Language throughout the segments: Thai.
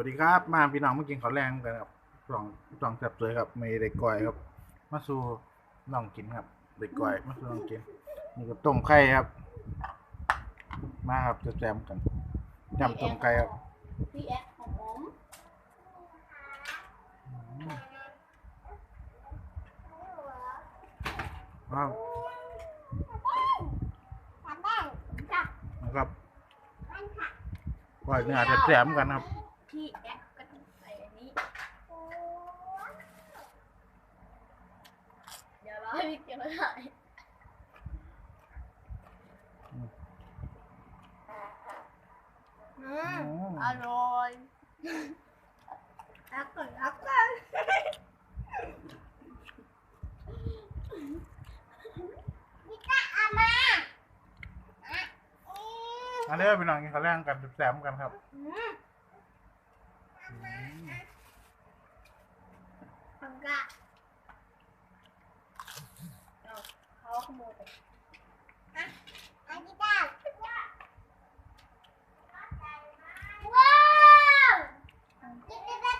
สวัสดีครับ มาพี่น้องมากินข้าวแรงกันครับสองสองจับสวยครับมีเด็กก่อยครับ มาสู่น้องกินครับ เด็กก่อย มาสู่น้องกินนี่ก็ต้มไข่ครับ มาครับจะแจมกันยำต้มไก่ครับพี่แอ๊กของผมว้าวทำได้จ้ะนะครับก่อยเนื้อแจมกันครับ พี่แอ๊กก็ต้องใส่อันนี้ เดี๋ยวเราให้พี่เกียวถ่ายอืมอร่อยรักก่อนรักก่อนพี่ตาอามาอันนี้พี่น้องกินข้าวแรงกันแจมกันครับ อืมฟังกะเอาเขาขโมยไปอะอันนี้ได้ว้าวกินได้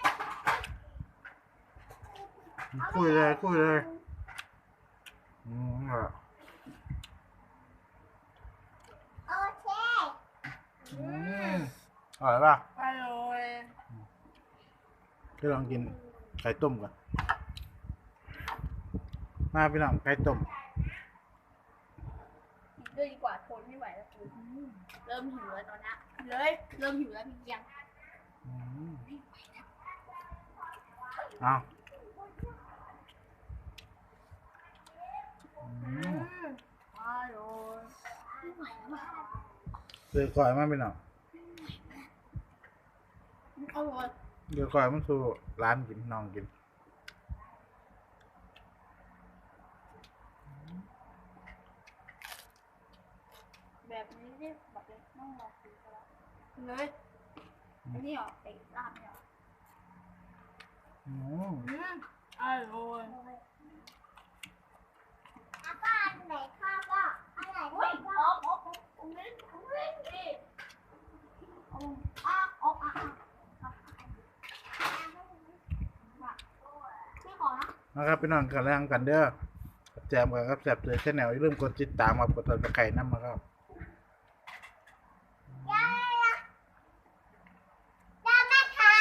คุยเลยคุยเลยอืมอะโอเคอืมอร่อยป่ะอร่อยก็ลองกินไก่ต้มกันมาพี่น้องไก่ต้มกินด้วยดีกว่าทนไม่ไหวแล้วคุณเริ่มหิวแล้วตอนนี้เลยเริ่มหิวแล้วพี่เกียงอืมเอาอืม อร่อย ไม่ไหวแล้วอะเดือก่อยมาพี่น้องอร่อยเดือก่อยมันสู่ร้านกินน้องกินแบบนี้เรียกแบบเล็กต้องรอกินกันแล้วเลยอันนี้เหรอไอ้ลาบเนี่ยเหรออืมอืมอร่อยอาป้าไหนข้าวก็อะไรด้วยก็อ๋ออ๋อผมเล่นผมเล่นดิอ๋ออ๋ออ๋ออ๋อไม่ขอ นะครับพี่น้องกันแรงกันเด้อแจมกันครับแซ่บเลยแชนแนลอย่าลืมกดติดตามกับกดติดตามไก่น้ำมาครับ ยายยายแม่ค่ะ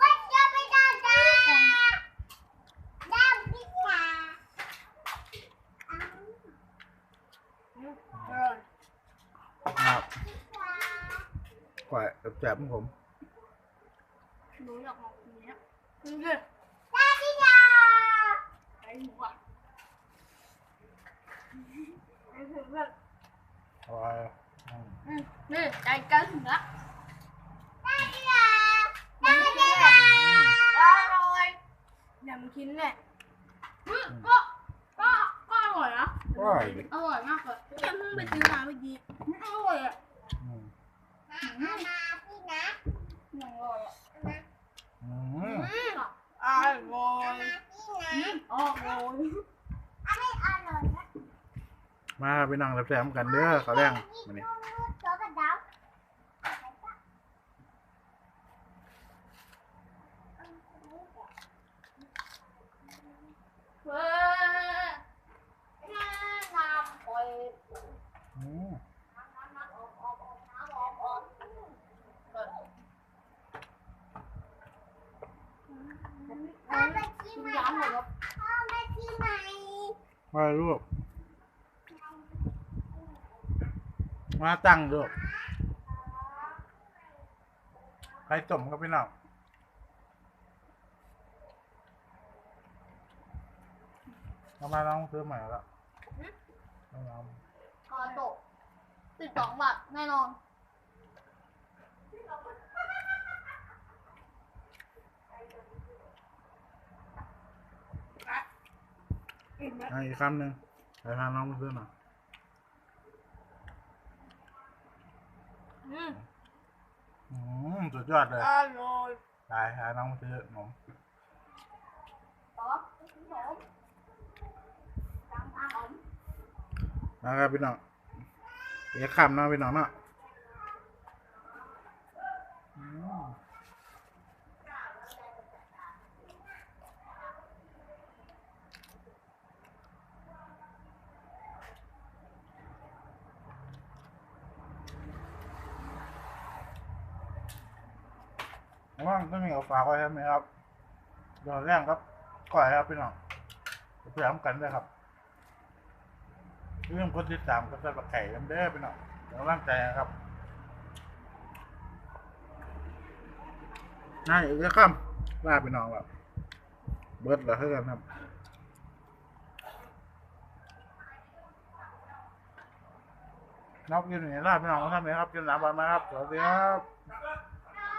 วันจะไปดาดาดาพิซซ่า ครับ ก่อยแซ่บๆของผมหนูอยากลองกินเนี้ยกินดิดาพิซซาไอ้หนูอะไอ้ถึงแบบอร่อยอืมอืมนี่ใจใกล้ถึงละดาพิซซ่าดาพิซซ่าอร่อยเดี๋ยวมันกินเนี่ยอืมก็ ก็ ก็อร่อยนะอร่อยดิอร่อยมากเลยพี่เพิ่งไปซื้อมาเมื่อกี้อืมอร่อยอะ อืมมามาพี่นะอร่อยอะอืมอืมอร่อยอืมอร่อยอะไรอร่อยนะมาครับพี่น้องแซ่บๆกันเด้อข้าแรงมานี่เว้ยน้ำน้ำปล่อยอืมน้ำน้ำน้ำออกออกออกน้ำออกออกเออพ่อไปที่ไหนครับพ่อไปที่ไหน มาลูก มาตั้งลูกไก่ต้มครับพี่น้องเอามาลองซื้อใหม่ล้วเอามาคอตกสิบสองบาทแน่นอน อีกคำหนึ่งไอ้พาน้องเาซื้อหน่อยอืมอืมสุดยอดเลยตายไปพาน้องมาซื้อนมป๊อปขนมจันมนะครับพี่น้องเดี๋ยวคำนะพี่น้องเนาะ ว่างก็มีเอาฝากไว้ใช่ไหมครับเดี๋ยวแรงครับก่อยครับพี่น้องเพื่อทำกันด้วยครับเรื่องคนที่สามก็จะประไข่กันเด้อพี่น้องเดี๋ยวร่างใจนะครับนายอีกแล้วครับลาพี่น้องแบบเบิร์ดเหรอเท่ากันครับนอกกินอย่างนี้ลาพี่น้องท่ไหนครับกินหนาบานไหมครับสวัสดีครับ